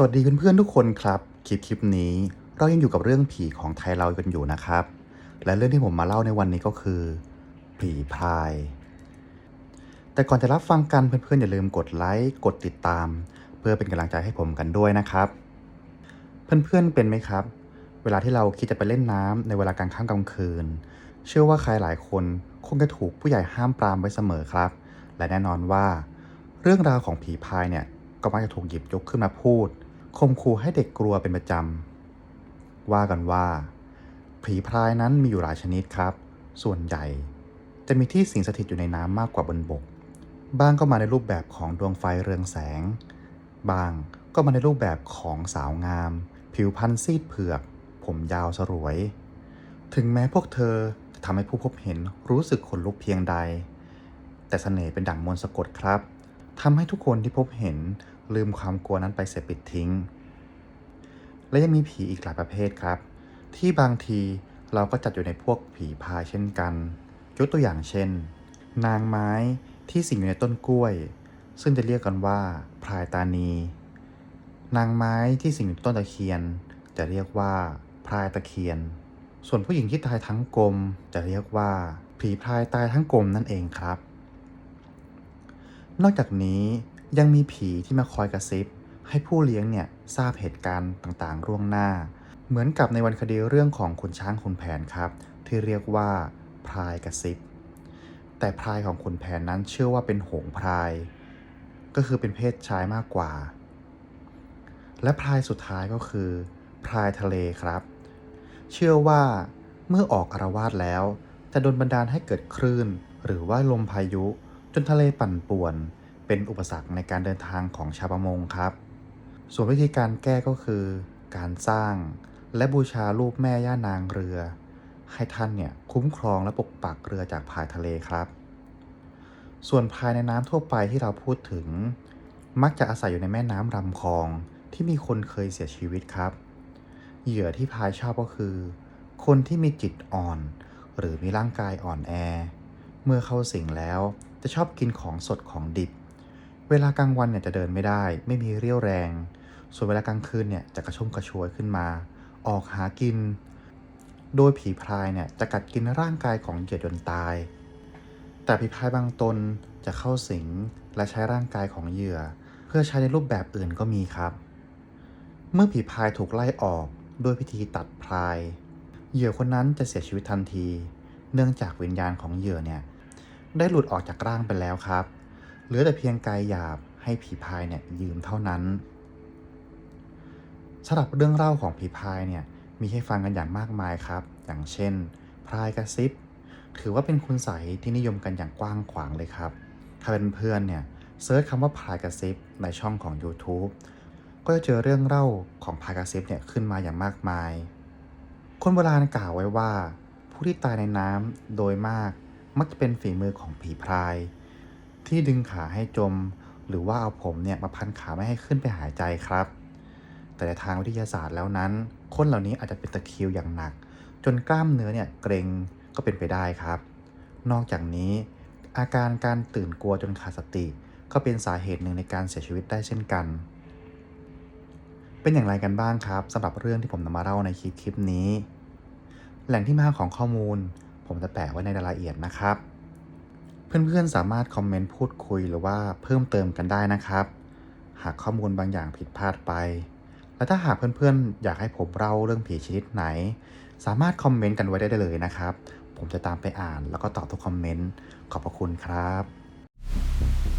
สวัสดีเพื่อนๆทุกคนครับคลิปคลิปนี้ เรายังอยู่กับเรื่องผีของไทยเรากันอยู่นะครับ และเรื่องที่ผมมาเล่าในวันนี้ก็คือผีพราย แต่ก่อนจะรับฟังกันเพื่อนๆอย่าลืมกดไลค์กดติดตาม เพื่อเป็นกำลังใจให้ผมกันด้วยนะครับ เพื่อนๆเป็นไหมครับ เวลาที่เราคิดจะไปเล่นน้ำในเวลากลางค่ำกลางคืน เชื่อว่าใครหลายคนคงจะถูกผู้ใหญ่ห้ามปรามไว้เสมอครับ และแน่นอนว่า เรื่องราวของผีพายเนี่ยก็มักจะถูกหยิบยกขึ้นมาพูด คมคูให้เด็กกลัวเป็นประจำ ว่ากันว่า ผีพรายนั้นมีอยู่หลายชนิดครับ ส่วนใหญ่จะมีที่สิงสถิตอยู่ในน้ำมากกว่าบนบก บ้างก็มาในรูปแบบของดวงไฟเรืองแสง บางก็มาในรูปแบบของสาวงาม ผิวพรรณซีดเผือก ผมยาวสรวย ถึงแม้พวกเธอจะทำให้ผู้พบเห็นรู้สึกขนลุกเพียงใด แต่เสน่ห์เป็นดั่งมนต์สะกดครับ ทำให้ทุกคนที่พบเห็นลืมความกลัวนั้นไปเสียปิดทิ้ง และยังมีผีอีกหลายประเภทครับ ที่บางทีเราก็จัดอยู่ในพวกผีพายเช่นกัน ยกตัวอย่างเช่น นางไม้ที่สิงอยู่ในต้นกล้วย ซึ่งจะเรียกกันว่าพรายตานี นางไม้ที่สิงอยู่ในต้นตะเคียน จะเรียกว่าพรายตะเคียน ส่วนผู้หญิงที่ตายทั้งกลมจะเรียกว่า ผีพรายตายทั้งกลมนั่นเองครับ นอกจากนี้ยังมีผีที่มาคอยกระซิบ ให้ผู้เลี้ยงเนี่ยทราบเหตุการณ์ต่างๆล่วงหน้า เหมือนกับในวันคดีเรื่องของขุนช้างขุนแผนครับ ที่เรียกว่าพรายกระซิบ แต่พรายของขุนแผนนั้นเชื่อว่าเป็นหงพราย ก็คือเป็นเพศชายมากกว่า และพรายสุดท้ายก็คือ พรายทะเลครับ เชื่อว่าเมื่อออกอารวาสแล้ว จะโดนบันดาลให้เกิดคลื่น หรือว่าลมพายุ จนทะเลปั่นป่วน เป็นอุปสรรคในการเดินทางของชาวประมงครับ ส่วนวิธีการแก้ก็คือ การสร้างและบูชารูปแม่ย่านางเรือ ให้ท่านเนี่ยคุ้มครองและปกปักเรือจากภายทะเลครับ ส่วนภายในน้ำทั่วไปที่เราพูดถึง มักจะอาศัยอยู่ในแม่น้ำลำคลองที่มีคนเคยเสียชีวิตครับ เหยื่อที่พายชอบก็คือ คนที่มีจิตอ่อน หรือมีร่างกายอ่อนแอ เมื่อเข้าสิงแล้ว จะชอบกินของสดของดิบ เวลากลางวันเนี่ยจะเดินไม่ได้ ไม่มีเรี่ยวแรง ส่วนเวลากลางคืนเนี่ยจะกระชุ่มกระชวยขึ้นมา ออกหากิน โดยผีพรายเนี่ยจะกัดกินร่างกายของเหยื่อจนตาย แต่ผีพรายบางตนจะเข้าสิงและใช้ร่างกายของเหยื่อ เพื่อใช้ในรูปแบบอื่นก็มีครับ เมื่อผีพรายถูกไล่ออกด้วยพิธีตัดพราย เหยื่อคนนั้นจะเสียชีวิตทันที เนื่องจากวิญญาณของเหยื่อเนี่ย ได้หลุดออกจากร่างไปแล้วครับ เหลือแต่เพียงกายหยาบให้ผีพายเนี่ยยืมเท่านั้นสำหรับเรื่องเล่าของผีพายเนี่ยมีให้ฟังกันอย่างมากมายครับ อย่างเช่น พรายกระซิบ ถือว่าเป็นคุณใสยที่นิยมกันอย่างกว้างขวางเลยครับ ถ้าเป็นเพื่อนเนี่ยเซิร์ชคำว่าพรายกระซิบในช่องของ YouTube ก็จะเจอเรื่องเล่าของพรายกระซิบเนี่ยขึ้นมาอย่างมากมาย คนโบราณกล่าวไว้ว่า ผู้ที่ตายในน้ำโดยมาก มักจะเป็นฝีมือของผีพราย ที่ดึงขาให้จม หรือว่าเอาผมเนี่ยมาพันขาไม่ให้ขึ้นไปหายใจครับ แต่ในทางวิทยาศาสตร์แล้วนั้น คนเหล่านี้อาจจะเป็นตะคริวอย่างหนัก จนกล้ามเนื้อเนี่ยเกร็งก็เป็นไปได้ครับ นอกจากนี้ อาการการตื่นกลัวจนขาดสติ ก็เป็นสาเหตุหนึ่งในการเสียชีวิตได้เช่นกัน เป็นอย่างไรกันบ้างครับสำหรับเรื่องที่ผมนำมาเล่าในคลิปคลิปนี้ แหล่งที่มาของข้อมูล ผมจะแปะไว้ในรายละเอียดนะครับ เพื่อนๆสามารถคอมเมนต์พูดคุยหรือว่าเพิ่มเติมกันได้นะครับ หากข้อมูลบางอย่างผิดพลาดไป และถ้าหากเพื่อนๆ อยากให้ผมเล่าเรื่องผีชนิดไหน สามารถคอมเมนต์กันไว้ได้เลยนะครับ ผมจะตามไปอ่านแล้วก็ตอบทุกคอมเมนต์ขอบพระคุณครับ